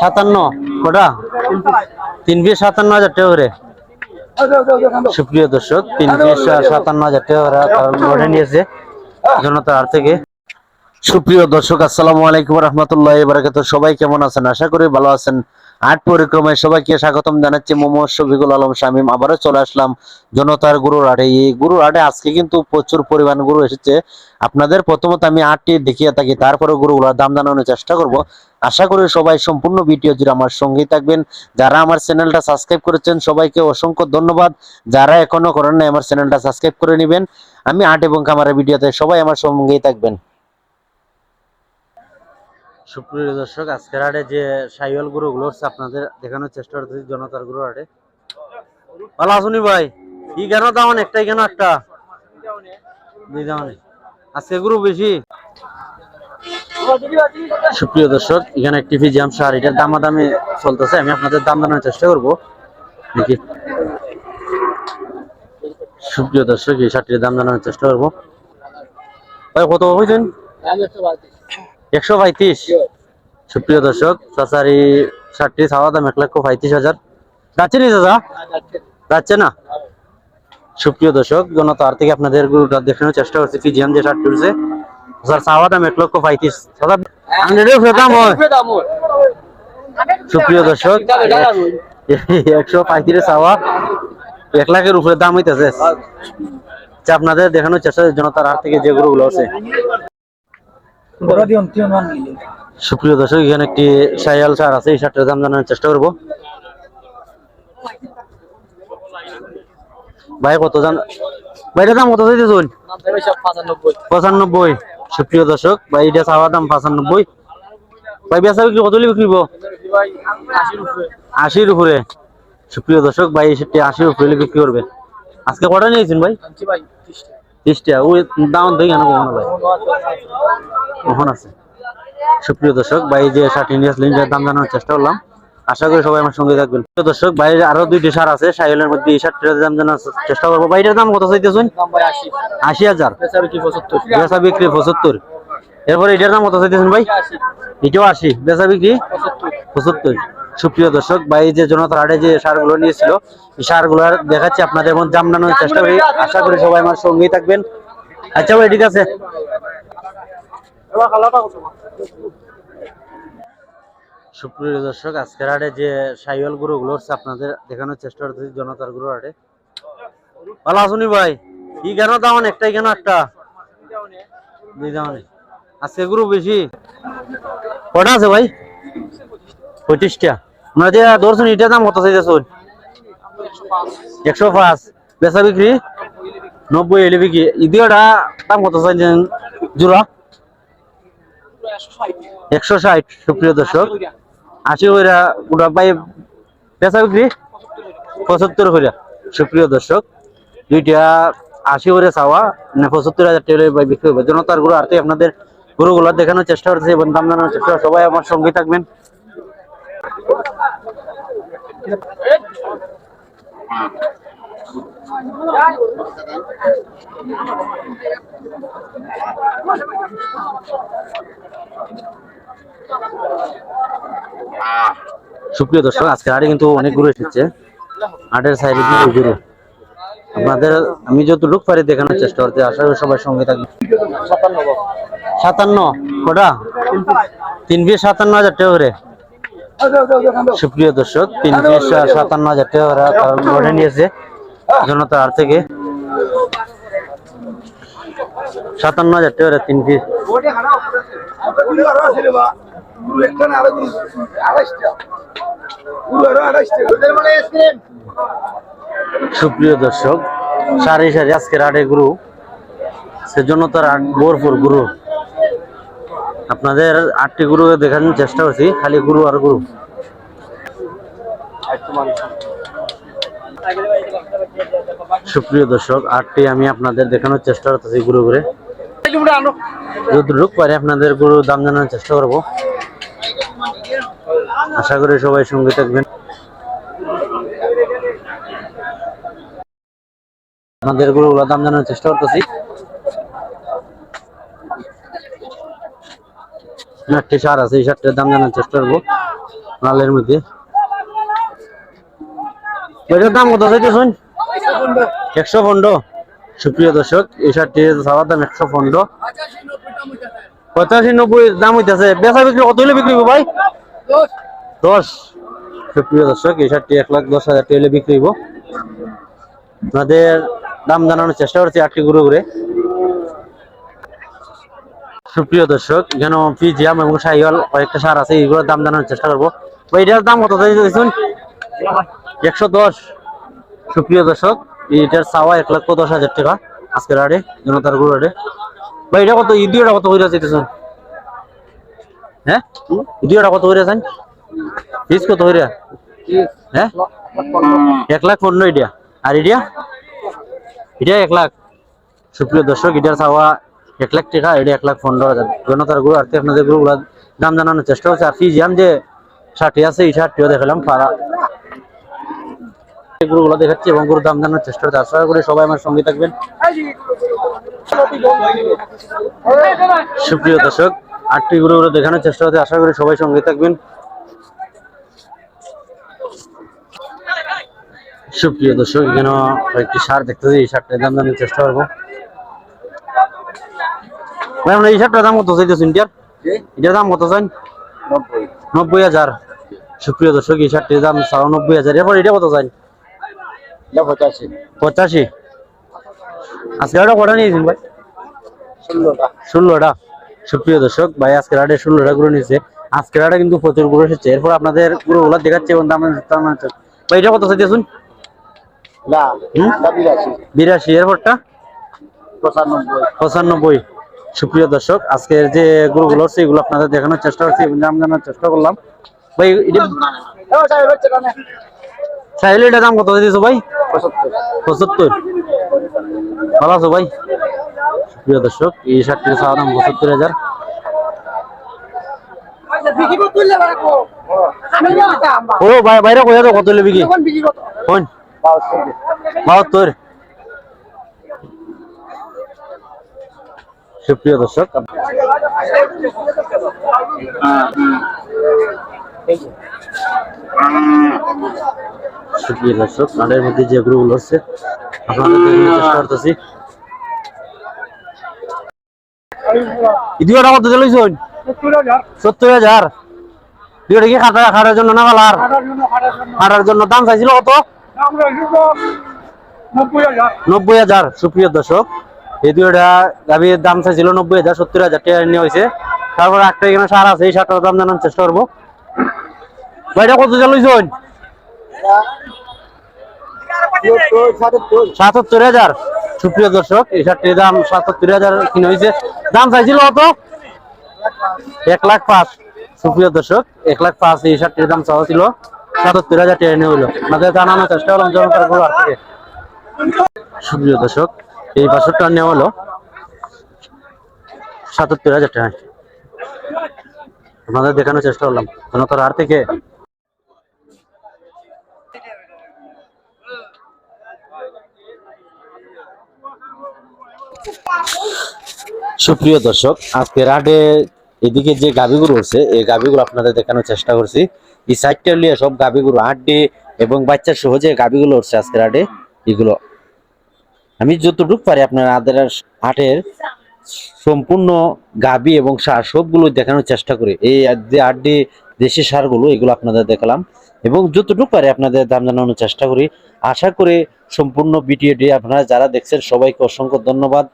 সাতান্ন কটা? তিন পিস সাতান্ন হাজার টাকা করে। সুপ্রিয় দর্শক, তিন পিস সাতান্ন হাজার টাকা করে নিয়েছে জনতা আর থেকে। সুপ্রিয় দর্শক, আসসালামু আলাইকুম রহমতুল্লাহ বারাকাত সবাই কেমন আছেন? আশা করি ভালো আছেন। আট পরিক্রমায় সবাইকে স্বাগতম জানাচ্ছি মোহাম্মদ শফিকুল আলম শামীম। আবারও চলে আসলাম জনতার গুরুর হাটে এই গুরুর হাটে আজকে কিন্তু প্রচুর পরিমাণ গরু এসেছে। আপনাদের প্রথমত আমি আটটি দেখিয়ে থাকি, তারপরে গরুগুলোর দাম জানানোর চেষ্টা করব। আশা করি সবাই সম্পূর্ণ ভিডিও জুড়ে আমার সঙ্গেই থাকবেন। যারা আমার চ্যানেলটা সাবস্ক্রাইব করেছেন, সবাইকে অসংখ্য ধন্যবাদ। যারা এখনও করেন নাই, আমার চ্যানেলটা সাবস্ক্রাইব করে নেবেন। আমি আট এবং কামারের ভিডিওতে সবাই আমার সঙ্গেই থাকবেন। সুপ্রিয় দর্শক, আজকের হাটে যে সাইওয়াল গরুগুলো হচ্ছে আপনাদের দেখানোর চেষ্টা করতেছি জনতার গরু হাটে ভালো আসুনি ভাই? কি কেন দাম একটাই কেন একটা? আজকে গরু বেশি। সুপ্রিয় দর্শক, এখানে একটি ফিজিয়াম সার, এটার দামাদামি চলতেছে, আমি আপনাদের দাম জানানোর চেষ্টা করব। দেখি। সুপ্রিয় দর্শক, এই সারটির দাম জানানোর চেষ্টা করব। ভাই, কত হয়েছেন একশো পঁয়ত্রিশ। সুপ্রিয় দর্শক চাচার শার্টটি চাওয়া দাম এক লক্ষ পঁয়ত্রিশ হাজার। যাচ্ছে নি যাচ্ছে না? সুপ্রিয় দর্শক জনতা থেকে আপনাদের দেখানোর চেষ্টা করছি যে তুলছে স্যার দাম এক লক্ষ পঁয়ত্রিশ। দাম হয়। সুপ্রিয় দর্শক একশো পঁয়ত্রিশ চাওয়া এক লাখের উপরে দাম হইতেছে। আচ্ছা, আপনাদের দেখানোর চেষ্টা জনতার হাত থেকে যে আছে। সুপ্রিয় দর্শক, এখানে একটি সাইয়াল সার আছে, এই সারটার দাম জানানোর চেষ্টা করব। ভাই, কত জান ভাইটার দাম কত চাইতে চল পঁচানব্বই। সুপ্রিয় দর্শক, ভাই, এটা চাওয়ার দাম পঁচানব্বই। ভাই, বেচা বিক্রি কত বিক্রি করব আশির উপরে। সুপ্রিয় দর্শক, ভাই সেটি আশির উপরে বিক্রি করবে। আজকে কটা নিয়েছেন ভাই? ওই দাম আছে। সুপ্রিয় দর্শক যে শার্ট দাম জানানোর চেষ্টা করলাম। আশা করি সবাই আমার সঙ্গে থাকবেন। প্রিয় দর্শক বাইরে আরও দুইটি সার আছে সাইলের মধ্যে এই দাম জানার চেষ্টা করব। বাইরের দাম কত চাইতেছেন? আশি হাজার। বিক্রি পঁচাত্তর। এরপরে এটার দাম কত চাইতেছেন ভাই? এটাও আশি। বেচা বিক্রি পঁচাত্তর। সুপ্রিয় দর্শক, ভাই যে জনতার হাটে যে সারগুলো নিয়েছিল, এই সারগুলো দেখাচ্ছি আপনাদের মধ্যে দাম জানানোর চেষ্টা করি। আশা করি সবাই আমার সঙ্গেই থাকবেন। আচ্ছা ভাই, ঠিক আছে। সুপ্রিয় দর্শক, আজকের হাটে যে সাইওয়াল গরুগুলো হচ্ছে, আপনাদের দেখানোর চেষ্টা করতেছি জনতার গুরু হাটে। ভালো আসুনি ভাই? কি কেন দাম একটাই কেন একটা আজকে গুরু বেশি। কটা আছে ভাই? পঁচিশটা। আমরা যে দাম কত চাইতেছ? একশো পাঁচ। বেচা বিক্রি? নব্বই এলে বিক্রি। ইদিওটা দাম কত চাইছেন? জোড়া? একশো ষাট, সুপ্রিয় দর্শক। আশি কইরা ওটা পাই বেচা বিক্রি? পঁচাত্তর কইরা সুপ্রিয় দর্শক। দুইটা আশি করে চাওয়া মানে পঁচাত্তর হাজার পাই বিক্রি হবে। জনতারগুলো আরতে আপনাদের গরুগুলো দেখানোর চেষ্টা করছে এবং দাম জানানোর চেষ্টা সবাই আমার সঙ্গে থাকবেন। সুপ্রিয় দর্শক আজকে হাটে কিন্তু অনেক গরু এসেছে। হাটের সাইডে কিন্তু গরু। আপনাদের, আমি যতটুকু পারি দেখানোর চেষ্টা করতে, আশা করি সবাই সঙ্গে থাকবে সাতান্ন, কটা? তিন বিশ সাতান্ন হাজার টাকা সুপ্রিয় দর্শক তিন সাতান্ন হাজার টাকা লড়ে নিয়েছে। জনতা আর থেকে সাতান্ন হাজার টাকা তিন পিস সুপ্রিয় দর্শক সারি সারি আজকের আটে গুরু সে জনতার আট ভরপুর গুরু। আপনাদের আটটি গুরু দেখানোর চেষ্টা করছি, খালি গুরু আর গুরু। সুপ্রিয় দর্শক, আটটি আমি আপনাদের দেখানোর চেষ্টা করতেছি গুরু ঘুরে যতটুকু পারে আপনাদের গুরু দাম জানানোর চেষ্টা করব। আশা করি সবাই সঙ্গে থাকবেন। আপনাদের গরুগুলো দাম জানানোর চেষ্টা করতেছি। একটি সার আছে, এই সারটার দাম জানার চেষ্টা করব, লালের মধ্যে। দাম কত চাইতে শুন একশো পনেরো। সুপ্রিয় দর্শক, এই শার্টটি চাওয়ার দাম একশো পনেরো। পঁচাশি নব্বই দাম হইতেছে। বেচা বিক্রি কত হলে বিক্রি ভাই? দশ। সুপ্রিয় দর্শক, এই শার্টটি এক লাখ দশ হাজার টাকা হলে বিক্রি হইব। আপনাদের দাম জানানোর চেষ্টা করছি আটটি ঘুরে ঘুরে। সুপ্রিয় দর্শক এখানে পিজিয়াম এবং সাইওয়াল কয়েকটা সার আছে, এগুলোর দাম জানানোর চেষ্টা করব। এটার দাম কত দেখুন একশো দশ। সুপ্রিয় দর্শক, এটার চাওয়া এক লক্ষ দশ হাজার টাকা আজকের আড়ে জনতার গুরু আড়ে ভাই, এটা কত? ইডিওটা কত হয়ে যাচ্ছে হ্যাঁ? ইডিওটা কত হয়ে যাচ্ছেন পিস কত হয়ে হ্যাঁ? এক লাখ পনেরো ইডিয়া। আর ইডিয়া? এটা এক লাখ। সুপ্রিয় দর্শক, এটার চাওয়া এক লাখ টাকা, এটা এক লাখ পনেরো হাজার। জনতার গুরু আর্থিক আপনাদের গুরুগুলা দাম জানানোর চেষ্টা হচ্ছে আর ফিজিয়াম যে ষাটটি আছে, এই ষাটটিও দেখালাম, পাড়া। গরুগুলো দেখাচ্ছি এবং গরুর দাম জানার চেষ্টা করতে আশা করি সবাই আমার সঙ্গে থাকবেন। সুপ্রিয় দর্শক, আটটি গরুগুলো দেখানোর চেষ্টা করতে আশা করি সবাই সঙ্গে থাকবেন। সুপ্রিয় দর্শক এখানে কয়েকটি সার দেখতেছি। এই সারটার দাম জানার চেষ্টা করব। এই সারটার দাম কত চাইতেছি ইন্ডিয়ার? এটার দাম কত চান নব্বই। হাজার। সুপ্রিয় দর্শক এই সারটির দাম সাড়ে নব্বই হাজার। এরপর এটা কত চান পঁচাশি। পঁচাশি। আজকে ওটা কটা নিয়েছেন ভাই? ষোলোটা। সুপ্রিয় দর্শক ভাই আজকে রাটে ষোলোটা গুলো নিয়েছে। আজকে রাটে কিন্তু প্রচুরগুলো এসেছে। এরপর আপনাদেরগুলো গুলা দেখাচ্ছে এবং দাম। ভাই এটা কত চাইতে শুন বিরাশি। এরপরটা? পঁচানব্বই। পঁচানব্বই। সুপ্রিয় দর্শক আজকের যে গরুগুলো আছে এগুলো আপনাদের দেখানোর চেষ্টা করছি দাম জানার চেষ্টা করলাম। ভাই এটা দাম কত দিয়েছ ভাই? পঁচাত্তর। ভালো আছো ভাই? সুপ্রিয় দর্শক এই শার্টটির চাওয়া দাম পঁচাত্তর হাজার। ও ভাই বাইরে কোথায় তো কত লেবি কি বাহাত্তর বাহাত্তর সুপ্রিয় দর্শক সুপ্রিয় দর্শক নাটের মধ্যে যে গ্রুপগুলো হচ্ছে আপনাদের চেষ্টা করতেছি। ইদিওটা কত দিলইছুন সত্তর হাজার। কি খাটা খাটার জন্য না ভালার? খাটার জন্য দাম চাইছিল কত? নব্বই হাজার সুপ্রিয় দর্শক। এই দুইটা গাভীর দাম চাইছিল নব্বই হাজার, সত্তর হাজার টাকা নেওয়া হয়েছে। তারপর একটা এখানে সার আছে, এই সারটার দাম জানার চেষ্টা করব। ভাইটা কত চালুইছুন সাতাত্তর হাজার। সুপ্রিয় দর্শক, এই শার্টটির দাম সাতাত্তর হাজার কিনে হয়েছে। দাম চাইছিল কত? এক লাখ পাঁচ। সুপ্রিয় দর্শক, এক লাখ পাঁচ এই শার্টটির দাম চাওয়া ছিল। সাতাত্তর হাজার টাকা নিয়ে হইল। আমাদের জানানোর চেষ্টা করলাম জনতার গোড়ার থেকে। সুপ্রিয় দর্শক এই বাসরটা নেওয়া হলো সাতাত্তর হাজার টাকা। আপনাদের দেখানোর চেষ্টা করলাম। জনতার হার থেকে সুপ্রিয় দর্শক আজকে রাটে এদিকে যে গাবিগুলো আছে এই গাবিগুলো আপনাদের দেখানোর চেষ্টা করছি। এই সাইডটা নিয়ে সব গাবিগুলো হাড্ডি এবং বাচ্চা সহজে গাভীগুলো উঠছে আজকে রাটে এগুলো আমি যতটুকু পারি আপনার আদের হাটের সম্পূর্ণ গাবি এবং সার সবগুলো দেখানোর চেষ্টা করি। এই আড্ডি, দেশি সারগুলো, এগুলো আপনাদের দেখালাম। এবং যতটুকু পারি আপনাদের দাম জানানোর চেষ্টা করি। আশা করে সম্পূর্ণ ভিডিওটি আপনারা যারা দেখছেন, সবাইকে অসংখ্য ধন্যবাদ।